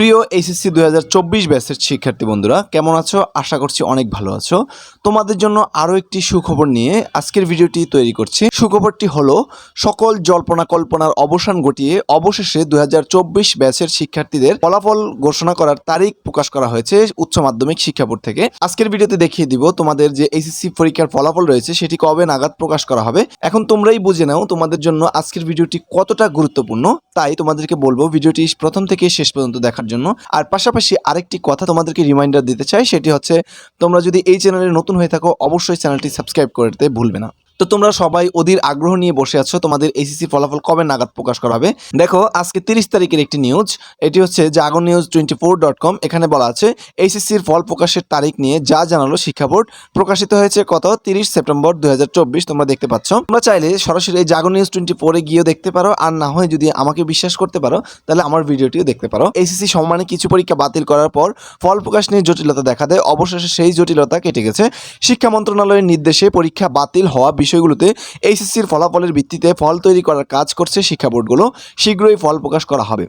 প্রিয় এইচএসসি দুই হাজার চব্বিশ ব্যাচের শিক্ষার্থী বন্ধুরা, কেমন আছো? আশা করছি অনেক ভালো আছো। তোমাদের জন্য আরও একটি সুখবর নিয়ে আজকের ভিডিওটি তৈরি করছি। সুখবরটি হলো, সকল জল্পনা কল্পনার অবসান ঘটিয়ে অবশেষে দু হাজার চব্বিশ ব্যাচের শিক্ষার্থীদের ফলাফল ঘোষণা করার তারিখ প্রকাশ করা হয়েছে উচ্চ মাধ্যমিক শিক্ষা বোর্ড থেকে। আজকের ভিডিওতে দেখিয়ে দিব তোমাদের যে এইচএসসি পরীক্ষার ফলাফল রয়েছে, সেটি কবে নাগাদ প্রকাশ করা হবে। এখন তোমরাই বুঝে নাও তোমাদের জন্য আজকের ভিডিওটি কতটা গুরুত্বপূর্ণ। তাই তোমাদেরকে বলব, ভিডিওটি প্রথম থেকে শেষ পর্যন্ত দেখার জন্য। আর পাশাপাশি আরেকটি কথা তোমাদেরকে রিমাইন্ডার দিতে চাই, সেটি হচ্ছে তোমরা যদি এই চ্যানেলে নতুন হয়ে থাকো, অবশ্যই চ্যানেলটি সাবস্ক্রাইব করতে ভুলবে না। তো তোমরা সবাই অধীর আগ্রহ নিয়ে বসে আছো, তোমাদের এসিসি ফলাফল কবে নাগাদ প্রকাশ করা হবে? দেখো, আজকে তিরিশ তারিখের একটি নিউজ এটি হচ্ছে Jagran news twenty four dot com, এখানে বলা আছে এইচএসসির ফল প্রকাশের তারিখ নিয়ে যা জানালো শিক্ষা বোর্ড, প্রকাশিত হয়েছে কত? তিরিশ সেপ্টেম্বর দুই তোমরা দেখতে পাচ্ছ। তোমরা চাইলে সরাসরি এই নিউজ টোয়েন্টি ফোরে গিয়েও দেখতে পারো, আর না হয় যদি আমাকে বিশ্বাস করতে পারো, তাহলে আমার ভিডিওটিও দেখতে পারো। এইচএসসি সম্মানে কিছু পরীক্ষা বাতিল করার পর, ফল প্রকাশ নিয়ে জটিলতা দেখা দেয়, অবশেষে সেই জটিলতা কেটে গেছে। শিক্ষা মন্ত্রণালয়ের নির্দেশে পরীক্ষা বাতিল হওয়া বিষয়গুলোতে এইচএসসির ফলাফলের ভিত্তিতে ফল তৈরি করার কাজ করছে শিক্ষা বোর্ডগুলো। শীঘ্রই ফল প্রকাশ করা হবে।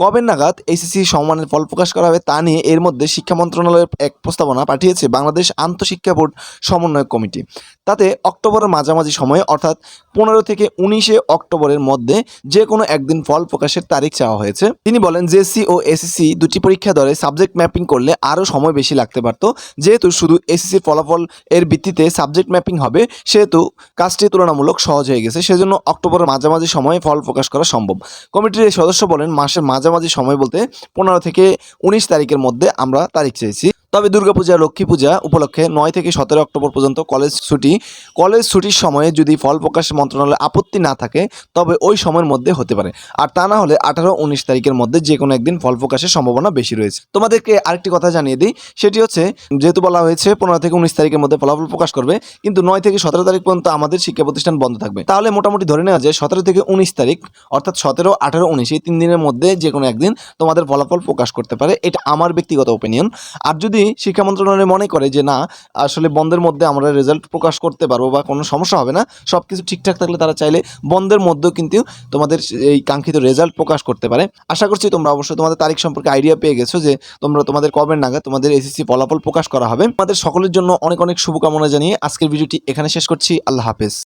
কবে নাগাদ এইচএসসি সম্মানের ফল প্রকাশ করা হবে তা নিয়ে এর মধ্যে শিক্ষা মন্ত্রণালয়ের এক প্রস্তাবনা পাঠিয়েছে বাংলাদেশ আন্তঃশিক্ষা বোর্ড সমন্বয় কমিটি। তাতে অক্টোবরের মাঝামাঝি সময়ে অর্থাৎ পনেরো থেকে উনিশে অক্টোবরের মধ্যে যে কোনো একদিন ফল প্রকাশের তারিখ চাওয়া হয়েছে। তিনি বলেন জেসি ও এসএসসি দুটি পরীক্ষা ধরে সাবজেক্ট ম্যাপিং করলে আরও সময় বেশি লাগতে পারত। যেহেতু শুধু এসএসসির ফলাফল এর ভিত্তিতে সাবজেক্ট ম্যাপিং হবে, সেহেতু কাজটি তুলনামূলক সহজ হয়ে গেছে। সেজন্য অক্টোবরের মাঝামাঝি সময়ে ফল প্রকাশ করা সম্ভব। কমিটির সদস্য বলেন, মাসের মাঝামাঝি সময় বলতে পনেরো থেকে উনিশ তারিখের মধ্যে আমরা তারিখ চেয়েছি। তবে দুর্গাপূজা লক্ষ্মী পূজা উপলক্ষে নয় থেকে সতেরো অক্টোবর পর্যন্ত কলেজ ছুটি। কলেজ ছুটির সময়ে যদি ফল প্রকাশ মন্ত্রণালয়ে আপত্তি না থাকে, তবে ওই সময়ের মধ্যে হতে পারে। আর তা না হলে আঠারো, উনিশ তারিখের মধ্যে যে কোনো একদিন ফল প্রকাশের সম্ভাবনা বেশি রয়েছে। তোমাদেরকে আরেকটি কথা জানিয়ে দিই, সেটি হচ্ছে, যেহেতু বলা হয়েছে পনেরো থেকে উনিশ তারিখের মধ্যে ফলাফল প্রকাশ করবে, কিন্তু নয় থেকে সতেরো তারিখ পর্যন্ত আমাদের শিক্ষা প্রতিষ্ঠান বন্ধ থাকবে। তাহলে মোটামুটি ধরে নেওয়া যায়, সতেরো থেকে উনিশ তারিখ, অর্থাৎ সতেরো, আঠারো, উনিশ, এই তিন দিনের মধ্যে যে কোনো একদিন তোমাদের ফলাফল প্রকাশ করতে পারে। এটা আমার ব্যক্তিগত ওপিনিয়ন আর যদি শিক্ষা মন্ত্রণালয় মনে করে যে, না, আসলে বন্ধের মধ্যে আমরা রেজাল্ট প্রকাশ করতে পারব বা কোনো সমস্যা হবে না। সব কিছু ঠিকঠাক থাকলে তারা চাইলে বন্ধের মধ্যেও কিন্তু তোমাদের এই কাঙ্ক্ষিত রেজাল্ট প্রকাশ করতে পারে। আশা করছি তোমরা অবশ্যই তোমাদের তারিখ সম্পর্কে আইডিয়া পেয়ে গেছো যে, তোমরা তোমাদের কবে নাগাদ তোমাদের এসএসসি ফলাফল প্রকাশ করা হবে। তোমাদের সকলের জন্য অনেক অনেক শুভকামনা জানিয়ে আজকের ভিডিওটি এখানে শেষ করছি। আল্লাহ হাফেজ।